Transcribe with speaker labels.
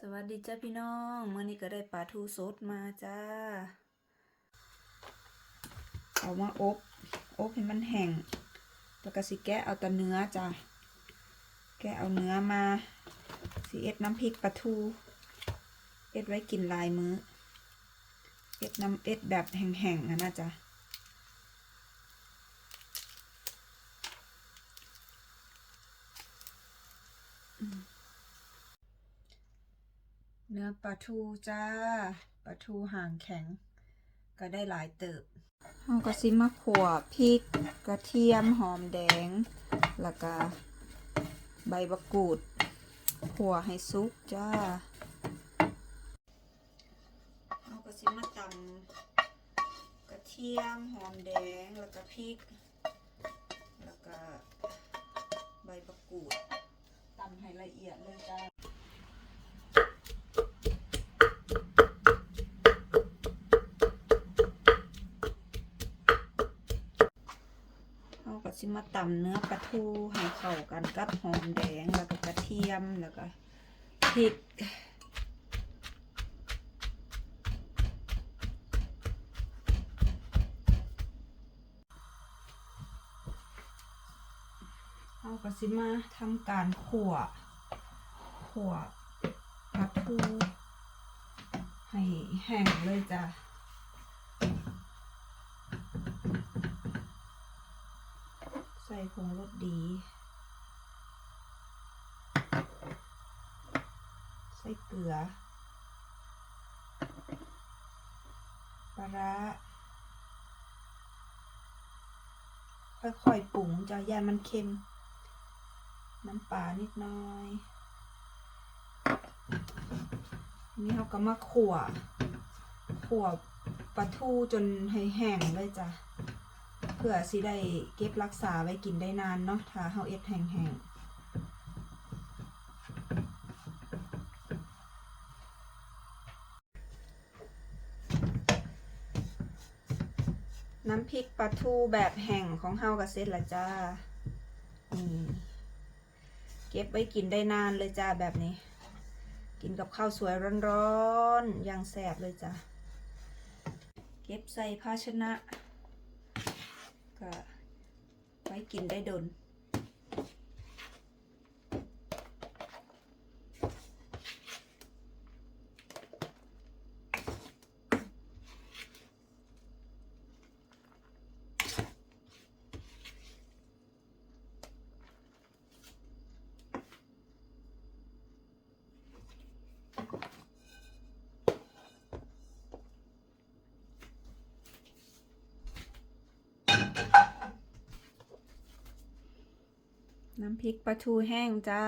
Speaker 1: สวัสดีจ้าพี่น้องเมื่อนี้ก็ได้ปลาทูสดมาจ้า เอามาอบอบให้มันแห้งแล้วก็สิแกะเอาแต่เนื้อจ้าแกะเอาเนื้อมาสิเอ็ดน้ำพริกปลาทู เอ็ดไว้กินลายมื้อ เอ็ดน้ำเอ็ดแบบแห้งๆนะนะจ๊ะ เนื้อปลาทูจ้าปลาทูห่างแข็ง ก็ได้หลายเติบเราก็ซิมาขั่วพริกกระเทียมหอมแดง แล้วก็ใบมะกรูดขัวให้สุกจ้าเราก็ซิมาตำกระเทียมหอมแดงแล้วก็พริก แล้วก็ใบมะกรูดตำให้ละเอียดเลยจ้าาก็สิมาตำเนื้อปลาทูให้เข้ากันกับหอมแดงแล้วก็กระเทียมแล้วก็พริกเราก็สิมาทำการขั่วขั่วปลาทูให้แห้งเลยจ้ะ ใส่ ผงรสดี ใส่เกลือ ปลาร้าค่อยๆปรุงจะย่ามันเค็ม น้ำปลานิดน่อยนี่เขาก็มาขั่วขั่วปลาทูจนให้แห้งเลยจ้ะ เพื่อสิได้เก็บรักษาไว้กินได้นานเนาะถ้าเฮาเอ็ดแห้งๆน้ำพริกปลาทูแบบแห้งของเฮาก็เสร็จและจ้า นี่เก็บไว้กินได้นานเลยจ้าแบบนี้ กินกับข้าวสวยร้อนๆอย่างแสบเลยจ้า เก็บใส่ภาชนะ ก็ไว้กินได้ดน น้ำพริกปลาทูแห้งจ้า